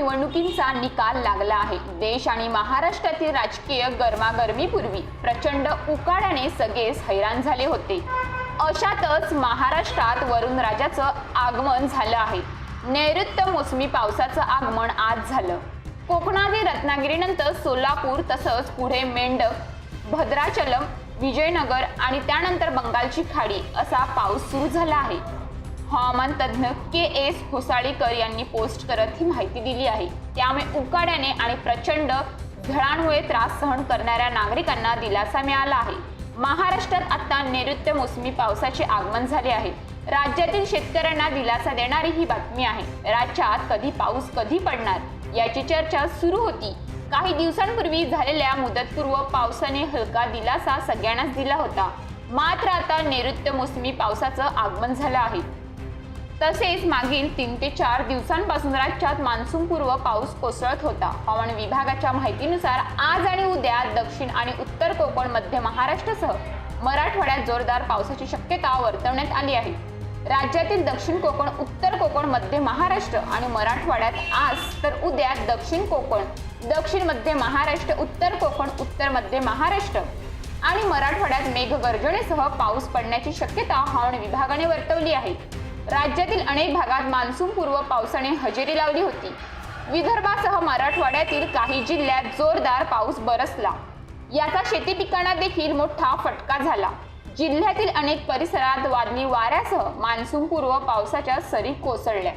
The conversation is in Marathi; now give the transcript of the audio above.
निवडणुकींचा निकाल लागला आहे. देश आणि महाराष्ट्रातील राजकीय गरमागरमीपूर्वी प्रचंड उकाड्याने सगळेच हैराण झाले होते. अशातच महाराष्ट्रात वरुण राजाचं आगमन झालं आहे. नैऋत्य मोसमी पावसाचं आगमन आज झालं. कोकणातील रत्नागिरीनंतर सोलापूर तसंच पुढे मेंढक भद्राचलम विजयनगर आणि त्यानंतर बंगालची खाडी असा पाऊस सुरू झाला आहे. हवामान तज्ज्ञ के एस होसाळीकर यांनी पोस्ट करत ही माहिती दिली आहे. त्यामुळे उकाड्याने आणि प्रचंड झळांमुळे त्रास सहन करणाऱ्या नागरिकांना दिलासा मिळाला आहे. महाराष्ट्रात आता नैऋत्य मोसमी पावसाचे आगमन झाले आहे. राज्यातील शेतकऱ्यांना दिलासा देणारी ही बातमी आहे. राज्यात कधी पाऊस कधी पडणार याची चर्चा सुरू होती. काही दिवसांपूर्वी झालेल्या मुदतपूर्व पावसाने हलका दिलासा सगळ्यांनाच दिला होता. मात्र आता नैऋत्य मोसमी पावसाचं आगमन झालं आहे. तसेच मागील तीन ते चार दिवसांपासून राज्यात मान्सूनपूर्व पाऊस कोसळत होता. हवामान विभागाच्या माहितीनुसार आज आणि उद्या दक्षिण आणि उत्तर कोकण मध्य महाराष्ट्रासह मराठवाड्यात जोरदार पावसाची शक्यता वर्तवण्यात आली आहे. राज्यातील दक्षिण कोकण उत्तर कोकण मध्य महाराष्ट्र आणि मराठवाड्यात आज तर उद्या दक्षिण कोकण दक्षिण मध्य महाराष्ट्र उत्तर कोकण उत्तर मध्य महाराष्ट्र आणि मराठवाड्यात मेघगर्जनेसह पाऊस पडण्याची शक्यता हवामान विभागाने वर्तवली आहे. राज्यातील अनेक भागात मान्सूनपूर्व पावसाने हजेरी लावली होती. विदर्भासह मराठवाड्यातील काही जिल्ह्यात जोरदार पाऊस बरसला. याचा शेती पिकांना देखील मोठा फटका झाला. जिल्ह्यातील अनेक परिसरात वादळी वाऱ्यासह मान्सूनपूर्व पावसाच्या सरी कोसळल्या.